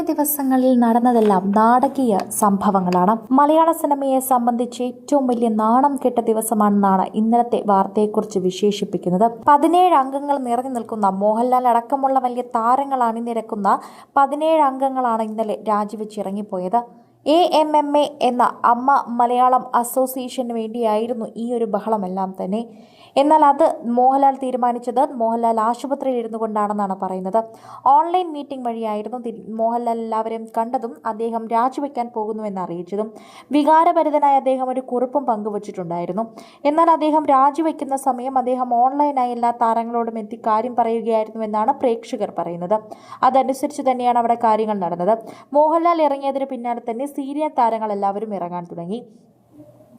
കഴിഞ്ഞ ദിവസങ്ങളിൽ നടന്നതെല്ലാം നാടകീയ സംഭവങ്ങളാണ്. മലയാള സിനിമയെ സംബന്ധിച്ച് ഏറ്റവും വലിയ നാണം കെട്ട ദിവസമാണെന്നാണ് ഇന്നലത്തെ വാർത്തയെക്കുറിച്ച് വിശേഷിപ്പിക്കുന്നത്. പതിനേഴ് അംഗങ്ങൾ നിറഞ്ഞു നിൽക്കുന്ന മോഹൻലാൽ അടക്കമുള്ള വലിയ താരങ്ങൾ അണിനിരക്കുന്ന പതിനേഴ് അംഗങ്ങളാണ് ഇന്നലെ രാജിവെച്ചിറങ്ങിപ്പോയത്. എ എം എം എ എന്ന അമ്മ മലയാളം അസോസിയേഷന് വേണ്ടിയായിരുന്നു ഈ ഒരു ബഹളമെല്ലാം തന്നെ. എന്നാൽ അത് മോഹൻലാൽ തീരുമാനിച്ചത് മോഹൻലാൽ ആശുപത്രിയിൽ ഇരുന്നു കൊണ്ടാണെന്നാണ് പറയുന്നത്. ഓൺലൈൻ മീറ്റിംഗ് വഴിയായിരുന്നു മോഹൻലാൽ എല്ലാവരെയും കണ്ടതും അദ്ദേഹം രാജിവെക്കാൻ പോകുന്നുവെന്ന് അറിയിച്ചതും വികാരഭരിതനായ അദ്ദേഹം ഒരു കുറിപ്പും പങ്കുവച്ചിട്ടുണ്ടായിരുന്നു. എന്നാൽ അദ്ദേഹം രാജിവെക്കുന്ന സമയം അദ്ദേഹം ഓൺലൈനായി എല്ലാ താരങ്ങളോടും എത്തി കാര്യം പറയുകയായിരുന്നുവെന്നാണ് പ്രേക്ഷകർ പറയുന്നത്. അതനുസരിച്ച് തന്നെയാണ് അവിടെ കാര്യങ്ങൾ നടന്നത്. മോഹൻലാൽ ഇറങ്ങിയതിന് പിന്നാലെ തന്നെ സീരിയൽ താരങ്ങളെല്ലാവരും ഇറങ്ങാൻ തുടങ്ങി.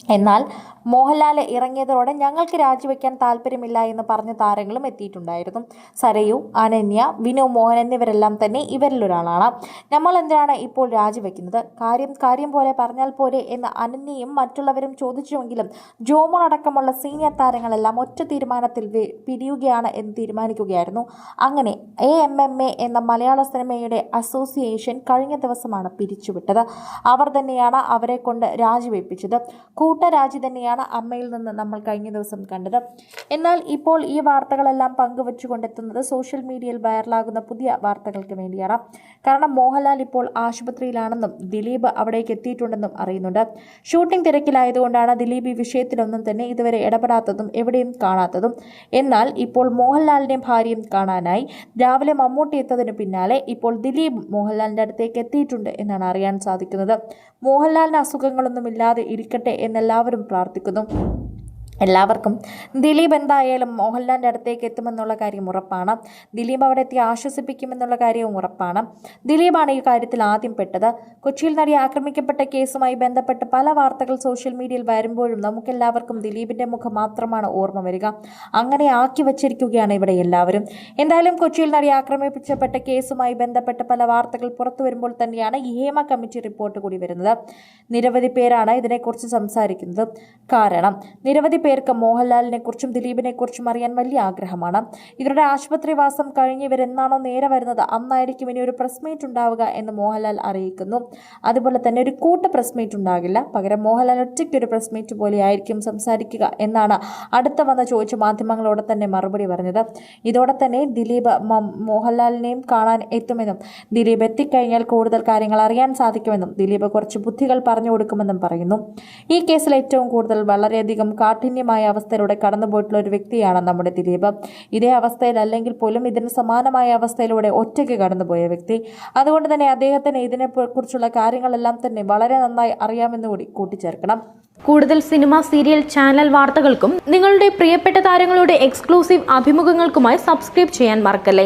എന്നാൽ മോഹൻലാൽ ഇറങ്ങിയതോടെ ഞങ്ങൾക്ക് രാജിവെക്കാൻ താല്പര്യമില്ല എന്ന് പറഞ്ഞ താരങ്ങളും എത്തിയിട്ടുണ്ടായിരുന്നു. സരയു അനന്യ വിനു മോഹൻ എന്നിവരെല്ലാം തന്നെ ഇവരിലൊരാളാണ്. നമ്മൾ എന്തിനാണ് ഇപ്പോൾ രാജിവെക്കുന്നത്? കാര്യം കാര്യം പോലെ പറഞ്ഞാൽ പോരെ എന്ന് അനന്യയും മറ്റുള്ളവരും ചോദിച്ചുവെങ്കിലും ജോമോൾ അടക്കമുള്ള സീനിയർ താരങ്ങളെല്ലാം ഒറ്റ തീരുമാനത്തിൽ പിരിയുകയാണ് എന്ന് തീരുമാനിക്കുകയായിരുന്നു. അങ്ങനെ എ എം എം എ എന്ന മലയാള സിനിമയുടെ അസോസിയേഷൻ കഴിഞ്ഞ ദിവസമാണ് പിരിച്ചുവിട്ടത്. അവർ തന്നെയാണ് അവരെ കൊണ്ട് രാജിവെപ്പിച്ചത്. കൂട്ടരാജി തന്നെയാണ് അമ്മയിൽ നിന്ന് നമ്മൾ കഴിഞ്ഞ ദിവസം കണ്ടത്. എന്നാൽ ഇപ്പോൾ ഈ വാർത്തകളെല്ലാം പങ്കുവച്ചുകൊണ്ടെത്തുന്നത് സോഷ്യൽ മീഡിയയിൽ വൈറലാകുന്ന പുതിയ വാർത്തകൾക്ക് വേണ്ടിയാണ്. കാരണം മോഹൻലാൽ ഇപ്പോൾ ആശുപത്രിയിലാണെന്നും ദിലീപ് അവിടേക്ക് എത്തിയിട്ടുണ്ടെന്നും അറിയുന്നുണ്ട്. ഷൂട്ടിംഗ് തിരക്കിലായതുകൊണ്ടാണ് ദിലീപ് ഈ വിഷയത്തിലൊന്നും തന്നെ ഇതുവരെ ഇടപെടാത്തതും എവിടെയും കാണാത്തതും. എന്നാൽ ഇപ്പോൾ മോഹൻലാലിനെയും ഭാര്യയും കാണാനായി. രാവിലെ മമ്മൂട്ടി എത്തതിനു പിന്നാലെ ഇപ്പോൾ ദിലീപ് മോഹൻലാലിന്റെ അടുത്തേക്ക് എത്തിയിട്ടുണ്ട് എന്നാണ് അറിയാൻ സാധിക്കുന്നത്. മോഹൻലാലിന് അസുഖങ്ങളൊന്നുമില്ലാതെ ഇരിക്കട്ടെ എന്നെല്ലാവരും പ്രാർത്ഥിക്കുന്നു. എല്ലാവർക്കും ദിലീപ് എന്തായാലും മോഹൻലാലിന്റെ അടുത്തേക്ക് എത്തുമെന്നുള്ള കാര്യം ഉറപ്പാണ്. ദിലീപ് അവിടെ എത്തി ആശ്വസിപ്പിക്കുമെന്നുള്ള കാര്യവും ഉറപ്പാണ്. ദിലീപാണ് ഈ കാര്യത്തിൽ ആദ്യം പെട്ടത്. കൊച്ചിയിൽ നടി ആക്രമിക്കപ്പെട്ട കേസുമായി ബന്ധപ്പെട്ട് പല വാർത്തകൾ സോഷ്യൽ മീഡിയയിൽ വരുമ്പോഴും നമുക്കെല്ലാവർക്കും ദിലീപിന്റെ മുഖം മാത്രമാണ് ഓർമ്മ വരിക. അങ്ങനെ ആക്കി വച്ചിരിക്കുകയാണ് ഇവിടെ എല്ലാവരും. എന്തായാലും കൊച്ചിയിൽ നടി ആക്രമിപ്പിച്ചപ്പെട്ട കേസുമായി ബന്ധപ്പെട്ട് പല വാർത്തകൾ പുറത്തു വരുമ്പോൾ തന്നെയാണ് ഈ ഹേമ കമ്മിറ്റി റിപ്പോർട്ട് കൂടി വരുന്നത്. നിരവധി പേരാണ് ഇതിനെക്കുറിച്ച് സംസാരിക്കുന്നത്. കാരണം നിരവധി പേർക്ക് മോഹൻലാലിനെ കുറിച്ചും ദിലീപിനെ കുറിച്ചും അറിയാൻ വലിയ ആഗ്രഹമാണ്. ഇവരുടെ ആശുപത്രിവാസം കഴിഞ്ഞ് ഇവരെന്നാണോ നേരെ വരുന്നത് അന്നായിരിക്കും ഇനി ഒരു പ്രസ് മീറ്റ് ഉണ്ടാവുക എന്ന് മോഹൻലാൽ അറിയിക്കുന്നു. അതുപോലെ തന്നെ ഒരു കൂട്ട പ്രസ് മീറ്റ് ഉണ്ടാകില്ല. പകരം മോഹൻലാൽ ഒറ്റയ്ക്ക് ഒരു പ്രസ് മീറ്റ് പോലെയായിരിക്കും സംസാരിക്കുക എന്നാണ് അടുത്ത വന്ന ചോദിച്ച മാധ്യമങ്ങളോട് തന്നെ മറുപടി പറഞ്ഞത്. ഇതോടെ തന്നെ ദിലീപ് മോഹൻലാലിനെയും കാണാൻ എത്തുമെന്നും ദിലീപ് എത്തിക്കഴിഞ്ഞാൽ കൂടുതൽ കാര്യങ്ങൾ അറിയാൻ സാധിക്കുമെന്നും ദിലീപ് കുറച്ച് ബുദ്ധികൾ പറഞ്ഞു കൊടുക്കുമെന്നും പറയുന്നു. ഈ കേസിൽ ഏറ്റവും കൂടുതൽ വളരെയധികം കാഠിന്യമായ അവസ്ഥയിലൂടെ കടന്നുപോയിട്ടുള്ള ഒരു വ്യക്തിയാണ് നമ്മുടെ ദിലീപ്. ഇതേ അവസ്ഥയിലല്ലെങ്കിൽ പോലും ഇതിന് സമാനമായ അവസ്ഥയിലൂടെ ഒറ്റയ്ക്ക് കടന്നുപോയ വ്യക്തി. അതുകൊണ്ട് തന്നെ അദ്ദേഹത്തിന് ഇതിനെ കുറിച്ചുള്ള കാര്യങ്ങളെല്ലാം തന്നെ വളരെ നന്നായി അറിയാമെന്ന് കൂടി കൂട്ടിച്ചേർക്കണം. കൂടുതൽ സിനിമ സീരിയൽ ചാനൽ വാർത്തകൾക്കും നിങ്ങളുടെ പ്രിയപ്പെട്ട താരങ്ങളുടെ എക്സ്ക്ലൂസീവ് അഭിമുഖങ്ങൾക്കുമായി സബ്സ്ക്രൈബ് ചെയ്യാൻ മറക്കല്ലേ?